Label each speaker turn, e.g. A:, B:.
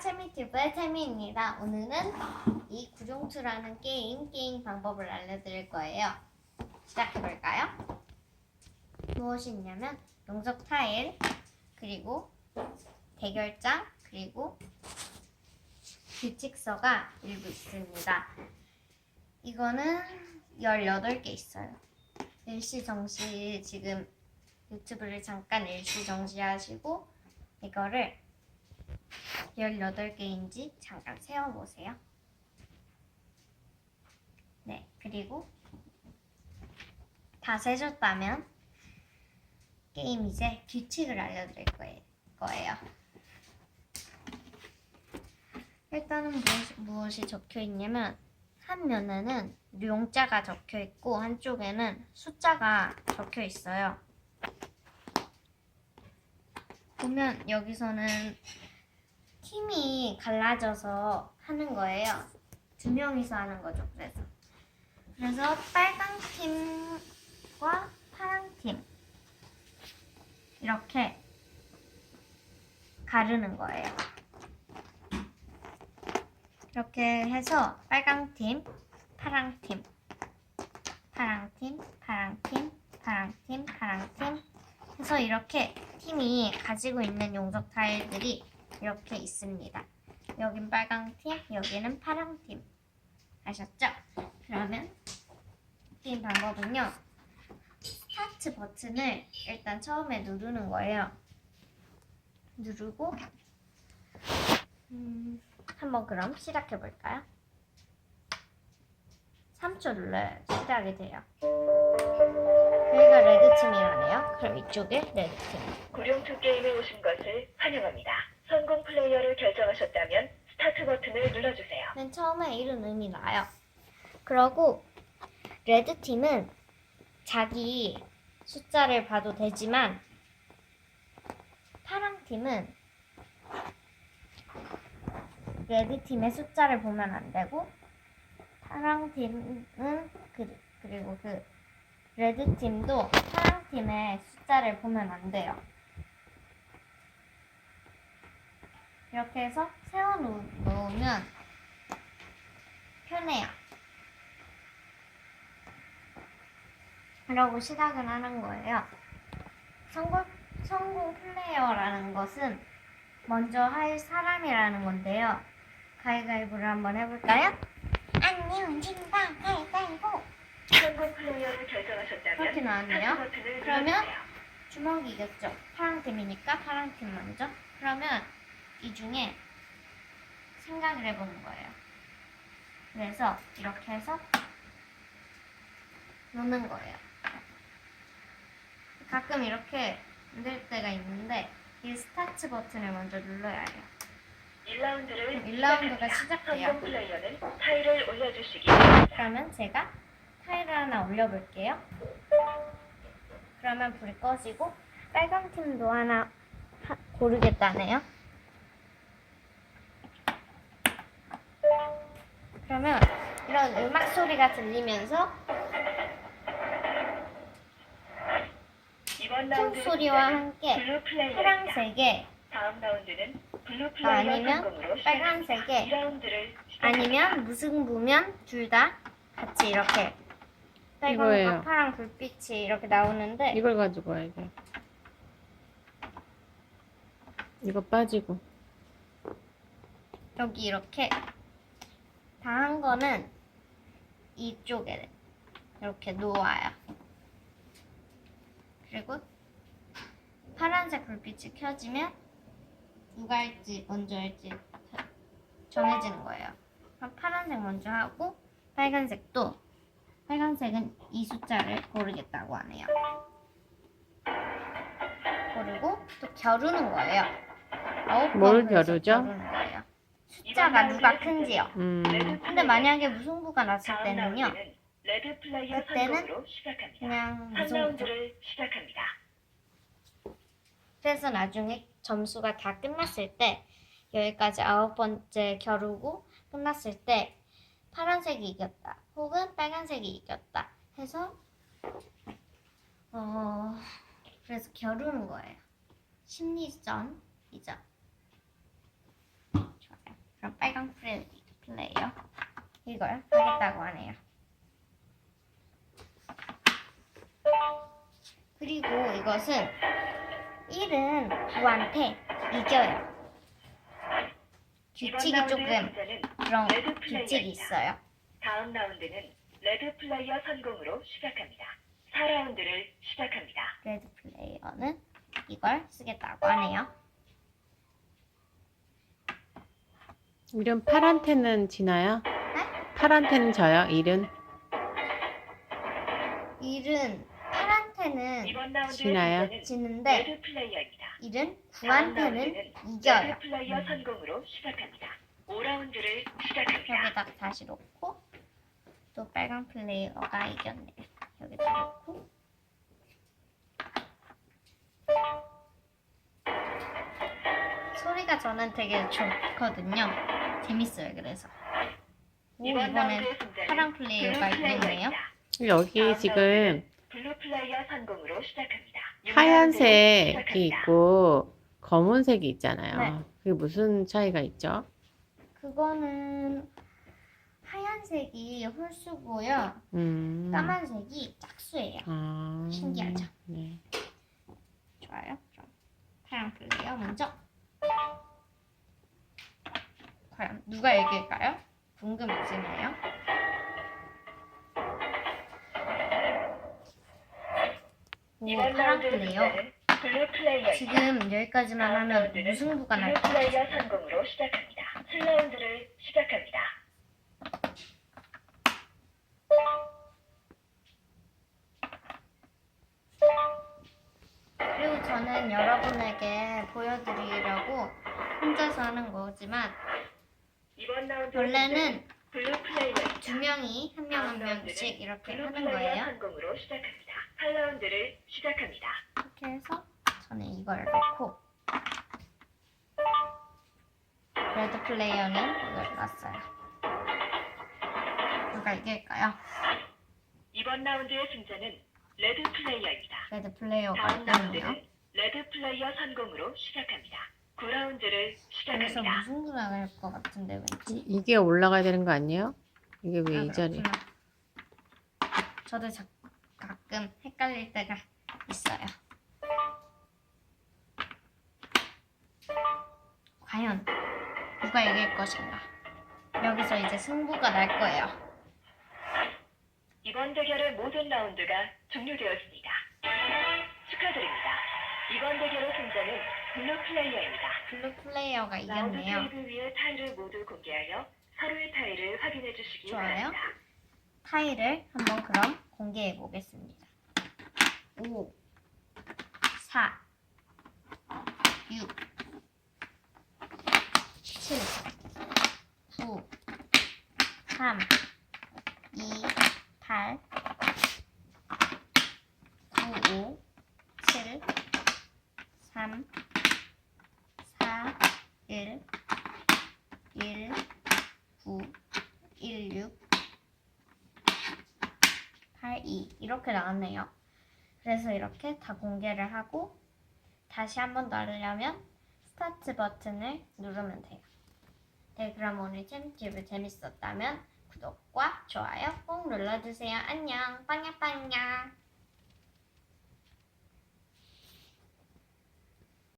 A: 채미튜브의 채미입니다. 오늘은 이 구종투라는 게임, 게임 방법을 알려드릴 거예요. 시작해볼까요? 무엇이 있냐면 용석 타일, 그리고 대결장, 그리고 규칙서가 일부 있습니다. 이거는 18개 있어요. 일시 정시 지금 유튜브를 잠깐 일시정시 하시고 이거를 18개인지 잠깐 세어보세요. 네, 그리고 다 세셨다면 게임 이제 규칙을 알려드릴 거예- 거예요. 일단은 무엇이, 무엇이 적혀 있냐면 한 면에는 용자가 적혀 있고 한쪽에는 숫자가 적혀 있어요. 보면 여기서는 팀이 갈라져서 하는 거예요. 두 명이서 하는 거죠. 그래서 그래서 빨강 팀과 파랑 팀 이렇게 가르는 거예요. 이렇게 해서 빨강 팀, 파랑 팀, 파랑 팀, 파랑 팀, 파랑 팀, 파랑 팀 해서 이렇게 팀이 가지고 있는 용적 타일들이 이렇게 있습니다. 여긴 빨강 팀, 여기는 파랑 팀. 아셨죠? 그러면 게임 방법은요. 스타트 버튼을 일단 처음에 누르는 거예요. 누르고 음, 한번 그럼 시작해 볼까요? 3초 눌러야 시작이 돼요. 여기가 레드 팀이라네요. 그럼 이쪽에 레드 팀.
B: 구룡투 게임에 오신 것을 환영합니다. 플레이어를 결정하셨다면 스타트 버튼을 눌러주세요.
A: 맨 처음에 이런 음이 나요. 그러고 레드 팀은 자기 숫자를 봐도 되지만 파랑 팀은 레드 팀의 숫자를 보면 안 되고 파랑 팀은 그, 그리고 그 레드 팀도 파랑 팀의 숫자를 보면 안 돼요. 이렇게 해서 세워 놓으면 편해요. 그러고 시작을 하는 거예요. 성공, 성공 플레이어라는 것은 먼저 할 사람이라는 건데요. 가위가위보를 한번 해볼까요? 안녕, 진다, 가위가위보.
B: 성공 플레이어를 결정하셨다면
A: 그렇게 나왔네요. 그러면. 주먹이 이겼죠. 파랑 팀이니까 파랑 팀 먼저. 그러면 이 중에 생각을 해보는 거예요. 그래서 이렇게 해서 놓는 거예요. 가끔 이렇게 안될 때가 있는데 이 스타트 버튼을 먼저 눌러야 해요.
B: 1라운드를
A: 그럼 1라운드가 시작돼요.
B: 성공 플레이어는 타일을 올려주시기.
A: 그러면 제가 타일을 하나 올려볼게요. 그러면 불이 꺼지고 빨간 팀도 하나 하- 고르겠다네요. 그러면 이런 음악 소리가 들리면서
B: 이번
A: 총
B: 라운드
A: 소리와 함께. 파란색에
B: 플레이어
A: 아니면 빨간색에
B: 2라운드를
A: 아니면 무승부면 둘 다 같이 이렇게 빨간과
C: 이거예요.
A: 파란 불빛이 이렇게 나오는데
C: 이걸 가지고 와야 돼. 이거 빠지고.
A: 여기 이렇게 다한 거는 이쪽에 이렇게 놓아요. 그리고 파란색 불빛이 켜지면 누가 할지 먼저 할지 정해지는 거예요. 그럼 파란색 먼저 하고 빨간색도 빨간색은 이 숫자를 고르겠다고 하네요. 고르고 또 겨루는 거예요. 아홉
C: 뭘 겨루죠?
A: 겨루는 거예요. 숫자가 누가 큰지요.
C: 음.
A: 근데 만약에 무승부가 났을 때는요, 그때는. 그냥 무승부.
B: 3라운드를 시작합니다.
A: 그래서 나중에 점수가 다 끝났을 때, 여기까지 아홉 번째 겨루고 끝났을 때, 파란색이 이겼다, 혹은 빨간색이 이겼다 해서, 어, 그래서 겨루는 거예요. 심리전이죠. 그럼 빨강 플레- 플레이어 이걸 하겠다고 하네요. 그리고 이것은 1은 9한테 이겨요. 규칙이 조금 그런 규칙이. 있어요.
B: 다음 라운드는 레드 플레이어 성공으로 시작합니다. 4라운드를 시작합니다.
A: 레드 플레이어는 이걸 쓰겠다고 하네요.
C: 이름 파란테는 지나요?
A: 네?
C: 파란테는? 일은?
A: 1은 8한테는
B: 이번 라운드의
C: 지나요?
A: 지는데
B: 레드 플레이어입니다.
A: 1은
B: 다음
A: 9한테는
B: 라운드는
A: 이겨요.
B: 레드 플레이어 성공으로 시작합니다. 5라운드를 시작합니다.
A: 여기다 다시 놓고 또 빨간 플레이어가 이겼네 요. 여기다 놓고 소리가 저는 되게 좋거든요. 재밌어요. 그래서 오
B: 이번
A: 이번엔
B: 블루
A: 플레이어가.
B: 플레이어입니다.
C: 여기 지금
B: 라운드는 블루 플레이어 성공으로 시작합니다.
C: 하얀색이. 있고 검은색이 있잖아요.
A: 네.
C: 그게 무슨 차이가 있죠?
A: 그거는 하얀색이 홀수고요.
C: 음.
A: 까만색이 짝수예요.
C: 아,
A: 신기하죠?
C: 네.
A: 좋아요. 그럼 파란 플레이어 먼저. 누가 이길까요? 궁금해지네요. 오,
B: 플레이어입니다.
A: 지금 여기까지만 하면 무승부가 날 것 같아요.
B: 플레이어 성공으로 시작합니다. 7라운드를 시작합니다.
A: 그리고 저는 여러분에게 보여드리려고 혼자서 하는 거지만 원래는. 두 명이 한 명 한 명씩 이렇게 하는 거예요.
B: 성공으로 시작합니다. 8라운드를 시작합니다.
A: 이렇게 해서 저는 이걸 넣고 레드 플레이어는 이걸 넣었어요. 누가 이길까요?
B: 이번 라운드의 승자는 레드 플레이어입니다.
A: 레드 플레이어가
B: 다음. 라운드는 레드 플레이어 성공으로 시작합니다. 9라운드를
A: 그래서
B: 시작합니다.
A: 무승부가 날것 같은데 왠지.
C: 이- 이게 올라가야 되는 거 아니에요? 이게 왜이
A: 아,
C: 자리?
A: 그렇구나. 저도 자, 가끔 헷갈릴 때가 있어요. 과연 누가 이길 것인가? 여기서 이제 승부가 날 거예요.
B: 이번 대결의 모든 라운드가 종료되었습니다. 축하드립니다. 이번 대결의 승자는 블루 플레이어입니다.
A: 블루 플레이어가
B: 라운드
A: 이겼네요.
B: 테이블 위의 타일을 모두 공개하여 서로의 타일을 확인해 주시기
A: 좋아요.
B: 바랍니다.
A: 타일을 한번 그럼 공개해 보겠습니다. 5, 4, 6, 7, 9, 3, 2, 8, 9, 5, 7, 3, 4, 1, 1, 9, 1, 6, 8, 2 이렇게 나왔네요. 그래서 이렇게 다 공개를 하고 다시 한번더 하려면 스타트 버튼을 누르면 돼요. 네, 그럼 오늘 잼집을 재밌었다면 구독과 좋아요 꼭 눌러주세요. 안녕, 빵야빵야.